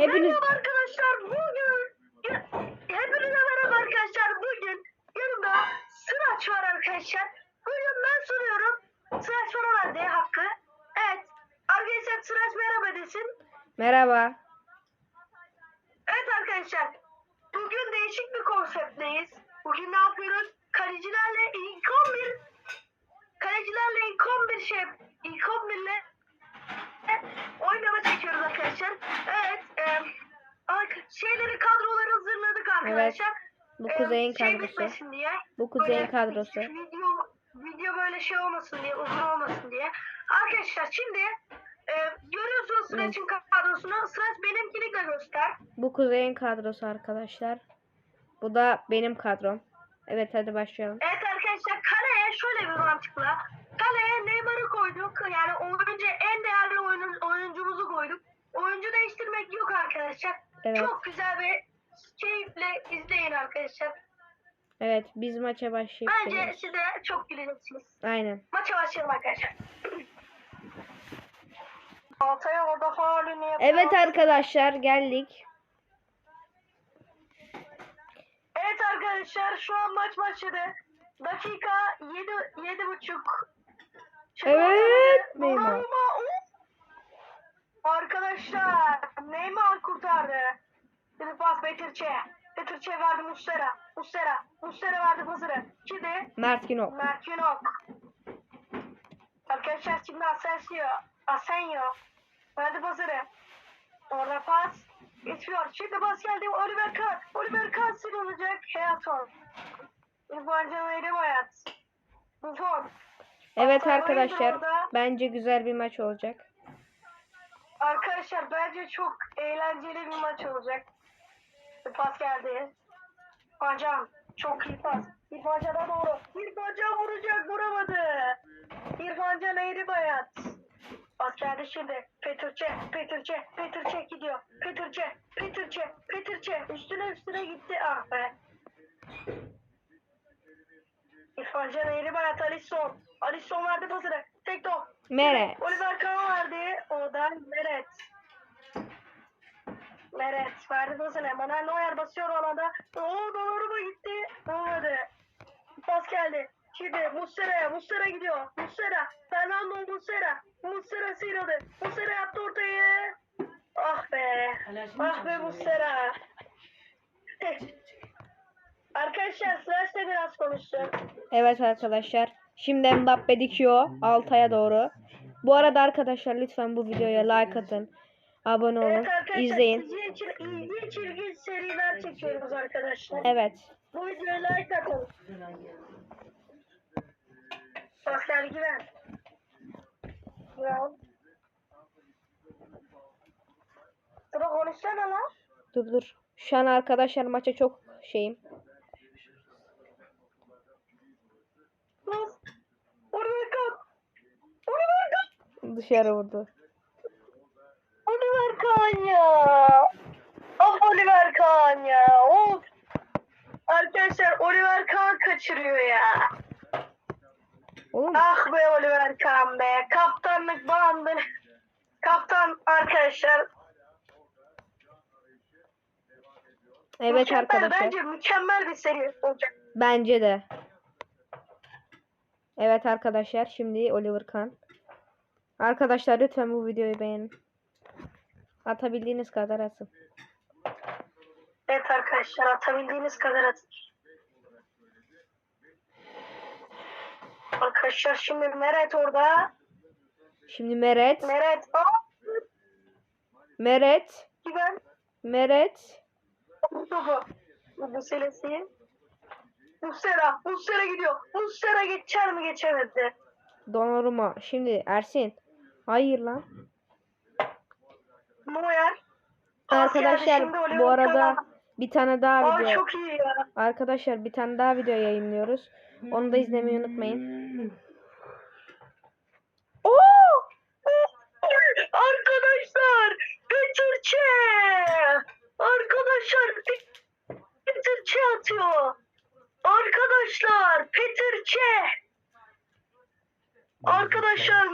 Hepiniz Merhaba arkadaşlar bugün hepinize merhaba arkadaşlar bugün yanımda Sıraç var arkadaşlar. Bugün ben soruyorum. Sıraç bana verdi hakkı. Evet. Arkadaşlar Sıraç merhaba desin. merhaba. Evet arkadaşlar. Bugün değişik bir konseptteyiz. Bugün ne yapıyoruz? Kalecilerle ilk 11 kalecilerle ilk 11 şey ilk 11 ile oynama çekiyoruz arkadaşlar. Evet. E, ark- şeyleri kadroları arkadaşlar. Bu E, kuzeyin şey kadrosu. diye. Bu kuzeyin kadrosu. Video, video böyle şey olmasın diye, uzun olmasın diye. Arkadaşlar şimdi e, görüyorsunuz Sıraç'ın kadrosunu. Sıraç benimkini de göster. Bu kuzeyin kadrosu arkadaşlar. Bu da benim kadrom. Evet hadi başlayalım. Evet arkadaşlar kaleye şöyle bir mantıkla. Kaleye Neymar'ı koyduk. Yani oyuncu en değerli oyun, oyuncumuzu koyduk. Oyuncu değiştirmek yok arkadaşlar. Evet. Çok güzel ve keyifle izleyin arkadaşlar. Evet biz maça başlayıp Bence geliyoruz. size çok güleceksiniz. Aynen. Maça başlayalım arkadaşlar. Altaya orada faulünü yapıyor. Evet arkadaşlar geldik. Evet arkadaşlar şu an maç başladı. Dakika 7 yedi buçuk. Evet, Neymar. Arkadaşlar Neymar kurtardı. Bir pas Petirçe. Petirçe verdi Muslera. Muslera. Muslera verdi Mızır'ı. Şimdi Mert Günok. Mert Günok. Arkadaşlar şimdi Asensio. Asenio. Verdi Mızır'ı. Orada pas. Geçiyor. Şimdi pas geldi. Oliver Kahn. Oliver Kahn sıyrılacak. Hayaton. İrfan Can Hayat. Buffon. Evet arkadaşlar bence güzel bir maç olacak. Arkadaşlar bence çok eğlenceli bir maç olacak. Pas geldi. İrfan Can. Çok iyi pas. İrfan Can'a doğru. İrfan Can vuracak. Vuramadı. İrfan Can eğri bayat. Pas geldi şimdi. Petrçe, Petrçe, Petrçe gidiyor. Petrçe, Petrçe, Petrçe. Üstüne üstüne gitti. Ah be. İrfan Can eğri bayat. Alisson. Alisson verdi pasını. Tek top. Meret. Oliver Kahn verdi. O da Meret. Meret verdi pasını. Manuel Neuer basıyor alanda. Oo Donnarumma gitti. Olmadı. Pas geldi. Şimdi Muslera'ya. Muslera gidiyor. Muslera. Fernando Muslera. Muslera sıyrıldı. Muslera yaptı ortayı. Ah be. Ah be Muslera. Arkadaşlar Sıraç'la biraz konuşsun. Evet arkadaşlar. Şimdi Mbappe dikiyor Altay'a doğru. Bu arada arkadaşlar lütfen bu videoya like atın. Abone olun. Evet arkadaşlar izleyin. sizin için ilginç ilginç seriler çekiyoruz arkadaşlar. Evet. Bu videoya like atın. Bak sergi ver. Ya. Sıra konuşsana lan. Dur dur. Şu an arkadaşlar maça çok şeyim. Lan. Oliver Kahn. Oliver Kahn. Dışarı vurdu. Kahn ya. Ah Oliver Kahn ya. Of. Arkadaşlar Oliver Kahn kaçırıyor ya. Oğlum Ah be Oliver Kahn be. Kaptanlık bandı. Kaptan arkadaşlar. evet mükemmel, arkadaşlar. Bence mükemmel bir seri olacak. Bence de. Evet arkadaşlar şimdi Oliver Kahn. Arkadaşlar lütfen bu videoyu beğenin. Atabildiğiniz kadar atın. Evet arkadaşlar atabildiğiniz kadar atın. Arkadaşlar şimdi Meret orada. Şimdi Meret. Meret. Aa, Meret. güven. Meret. Mustafa. Bu meselesi. Muslera. Muslera gidiyor. Muslera geçer mi geçemedi. Donnarumma. Şimdi Ersin. Hayır lan. Neuer. Arkadaşlar bu arada bir tane daha Aa, video. çok iyi ya. Arkadaşlar bir tane daha video yayınlıyoruz. Onu da izlemeyi unutmayın. Oo! Arkadaşlar Petrçe. Arkadaşlar Petrçe atıyor. Arkadaşlar Petrçe. Arkadaşlar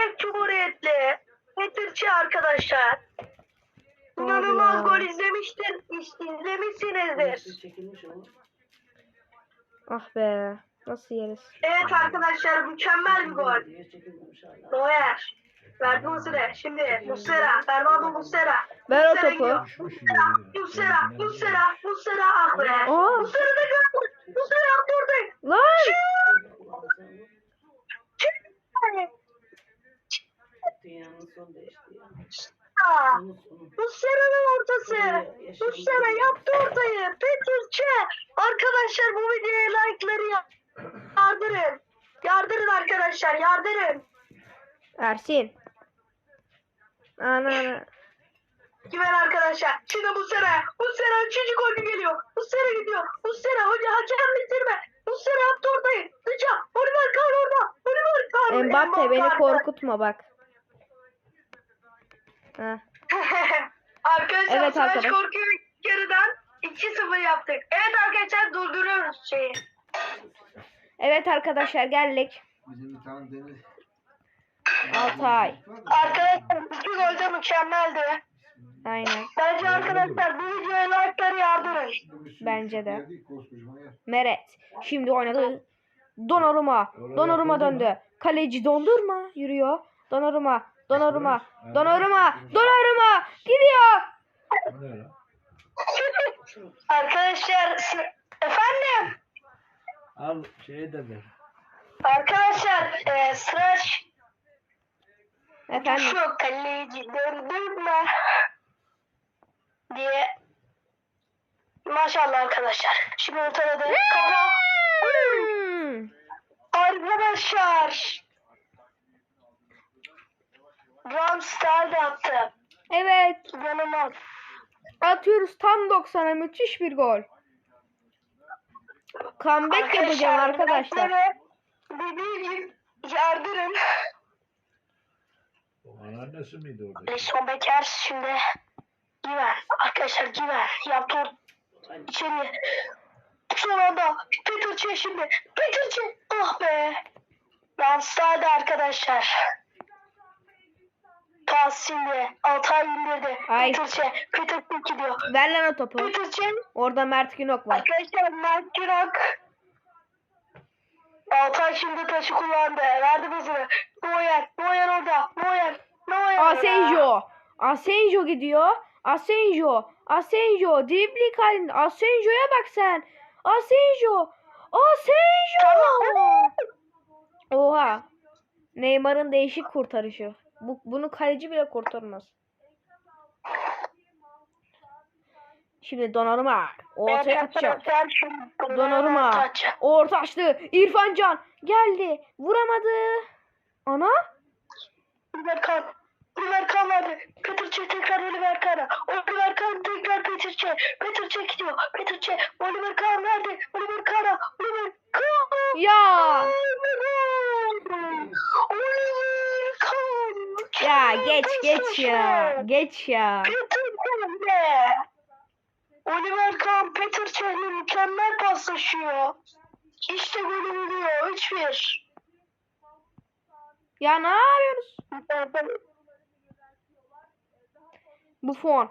Çek Cumhuriyetli. Petirçi arkadaşlar. İnanılmaz gol izlemiştir. iz- izlemişsinizdir. Çekilmiş ama. Ah be. Nasıl yeriz? Evet arkadaşlar mükemmel bir gol. Diye çekilmemiş hala. Neuer. Verdi Muslera. Şimdi Muslera. Fernando Muslera. Ver o Muslera topu. gidiyor. Muslera. Muslera. Muslera. Ah be. Aa. 3 sene yaptı ortaya. Petilçe. Arkadaşlar bu videoya like'ları yardırın. Yardırın arkadaşlar yardırın. Ersin. Ana. ana. Güven arkadaşlar. Şimdi bu sene. Bu sene 3. golü geliyor. Bu sene gidiyor. Bu sene hoca hakem bitirme. Bu sene yaptı ortayı. Dışa. Oliver Kahn orada. Oliver Kahn. Mbappe beni korkutma bak. Ha. arkadaşlar Evet Sıraç arkadaş. korkuyor yarıdan 2-0 yaptık. Evet arkadaşlar durduruyoruz şeyi. Evet arkadaşlar geldik. Bizim bir tane deniz. Altay. Arkadaşlar iki gol de mükemmeldi. Aynen. Bence arkadaşlar bu videoya like'ları yardırın. Bence de. Meret. Şimdi oynadı. Donnarumma. Donnarumma döndü. Kaleci dondurma yürüyor. Donnarumma. Donnarumma. Donnarumma. Donnarumma. Gidiyor. Arkadaşlar efendim Al şeyi de ver. arkadaşlar e, Sıraç Efendim. şu kaleci döndürme diye maşallah arkadaşlar. Şimdi ortada kafa Hmm. arkadaşlar Ramsdale de attı. Evet. İnanılmaz. Atıyoruz tam 90'a müthiş bir gol. Comeback yapacağım arkadaşlar. gibi yardırın. O anneannesi miydi orada? Leşon Beker şimdi Güven. Arkadaşlar Güven yaptı içeri. Son anda Peter Çe şimdi. Peter Çe. Ah be. Ramsdale'de arkadaşlar. Şimdi. Altay indirdi. Ay. Peter Çe. Peter Çe gidiyor. Ver lan o topu. Peter Çe. Orada Mert Günok var. Arkadaşlar Mert Gürak. Altay şimdi taşı kullandı. Verdi hızını. Noyer. Noyer orada. Noyer. Noyer. Asenjo. Asenjo gidiyor. Asenjo. Asenjo. Dribling halinde. Asenjo'ya bak sen. Asenjo. Asenjo. Oha. Neymar'ın değişik kurtarışı. Bu, bunu kaleci bile kurtarmaz. Şimdi Donnarumma ortaya atacak. Donnarumma orta açtı. İrfan Can geldi. Vuramadı. Ana. Oliver Kahn vardı. Peter Çe tekrar Oliver Kahn'a. Oliver Kahn tekrar Peter Çe. Peter Çe gidiyor. Peter Çe. Oliver Kahn verdi. Oliver Kahn'a. Oliver Kahn. Ya. Oliver. Ya geç geç ya. Geç ya. Peter Çe'yle. Oliver Kahn Peter Çe'yle mükemmel paslaşıyor. İşte golü buluyor. 3-1. Ya ne yapıyorsunuz? Buffon.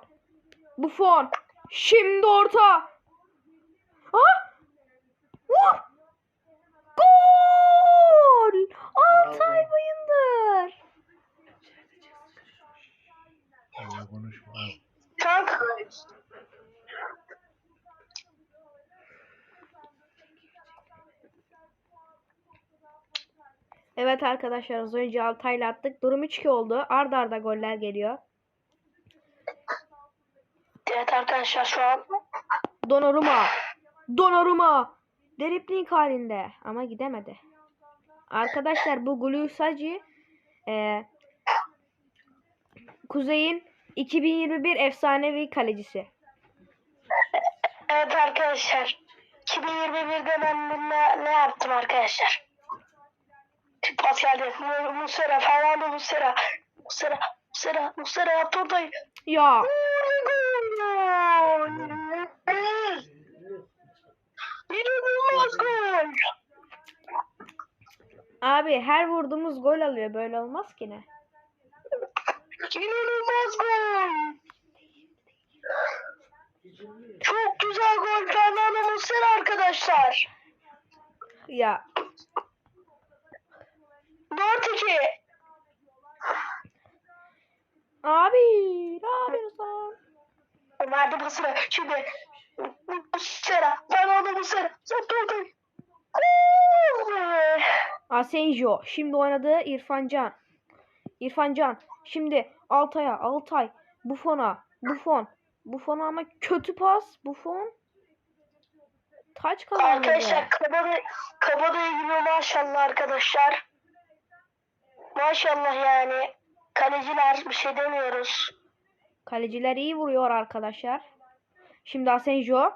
Buffon. Şimdi orta. Ha? Vur. Gol. Altay Bayındır. Allah konuşma. Kanka. Evet arkadaşlar az önce Altay'la attık. Durum 3-2 oldu. Arda arda goller geliyor. Evet arkadaşlar şu an Donnarumma. Donnarumma. Dribling halinde ama gidemedi. Arkadaşlar bu Gulusaci e, Kuzey'in 2021 efsanevi kalecisi. Evet arkadaşlar. 2021'de ben ne, ne yaptım arkadaşlar? Pas geldi. Mu- Muslera, Fernando Muslera. Muslera, Muslera, Muslera yaptı ortayı. Ya! İnanılmaz gol! abi her vurduğumuz gol alıyor. Böyle olmaz ki ne? İnanılmaz gol. Çok güzel gol Fernando Muslera arkadaşlar. Ya 4-2. abi ne yapıyorsun? Verdi pasını. Şimdi Muslera. Fernando Muslera. Zaptı ortayı. Asenjo. Şimdi oynadı İrfan Can. İrfan Can. Şimdi Altay'a. Altay. Buffon'a. Buffon. Buffon ama kötü pas. Buffon. Taç kazandı. Arkadaşlar kabada, kabada gibi maşallah arkadaşlar. Maşallah yani. Kaleciler bir şey demiyoruz. Kaleciler iyi vuruyor arkadaşlar. Şimdi Asenjo.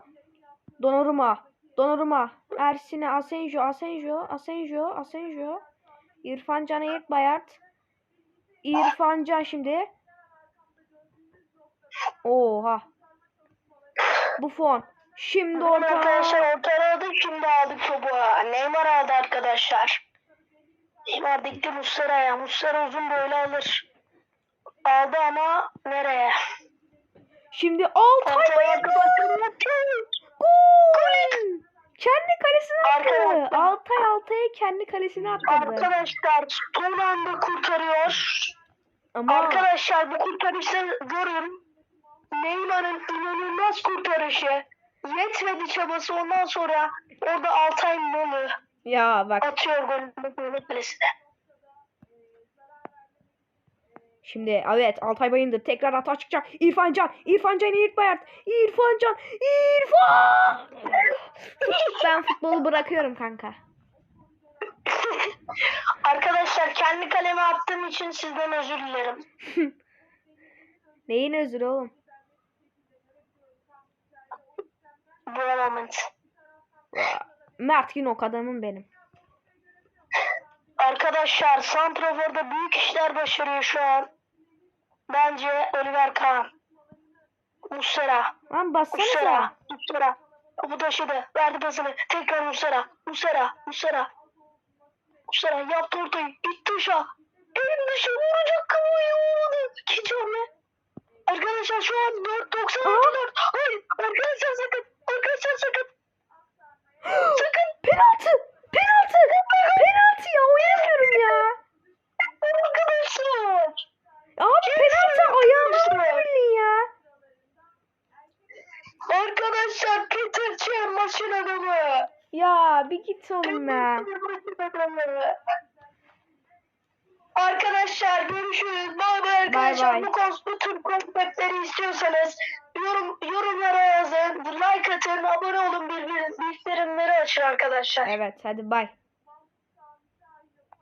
Donnarumma. Donnarumma. Ersin'e Asenjo. Asenjo. Asenjo. Asenjo. İrfan Can Eğit Bayart. İrfan Can şimdi. Oha. Buffon. Şimdi Bugün orta. arkadaşlar ortaya aldık şimdi aldık topu. Neymar aldı arkadaşlar. Neymar dikti Muslera'ya. Muslera uzun böyle alır. Aldı ama nereye? Şimdi Altay bayıldı. arkadaşlar. Gol. Kendi kalesine attı. Arkadaşlar. Altay Altay'a kendi kalesine attı. Arkadaşlar son anda kurtarıyor. Ama Arkadaşlar bu kurtarışı görün. Neymar'ın inanılmaz kurtarışı. Yetmedi çabası ondan sonra orada Altay Malı ya bak atıyor golü kalesine. Şimdi evet Altay Bayındır tekrar hata çıkacak. İrfan Can, İrfan Can İlk Bayart. İrfan Can, İrfan. ben futbolu bırakıyorum kanka. Arkadaşlar kendi kaleme attığım için sizden özür dilerim. Neyin özür oğlum? Bu moment. Mert Günok adamım benim. Arkadaşlar Santrafor'da büyük işler başarıyor şu an. Bence Oliver Kahn. Muslera. Lan Muslera. bassanıza. Muslera. Topu taşıdı. Verdi pasını. Tekrar Muslera. Muslera. Muslera. Muslera yaptı ortayı. İt dışa. En dışı vuracak kafayı vurdu. Hiç öyle. Arkadaşlar şu an 4 90 Aa! 4. Hayır. Arkadaşlar sakın. Arkadaşlar sakın. sakın. Penaltı! Penaltı! Penaltı ya oynamıyorum ya. Arkadaşlar. Abi penaltı ayağıma vurabilin ya. Arkadaşlar Peter Cech maçın adamı. Ya bir git oğlum ya. Arkadaşlar görüşürüz. Bay bay arkadaşlar. Bu, kons- bu tür konseptleri istiyorsanız yorum, yorumlara yazın. Like atın. Abone olun. Bildirim, bildirimleri açın arkadaşlar. Evet hadi bay.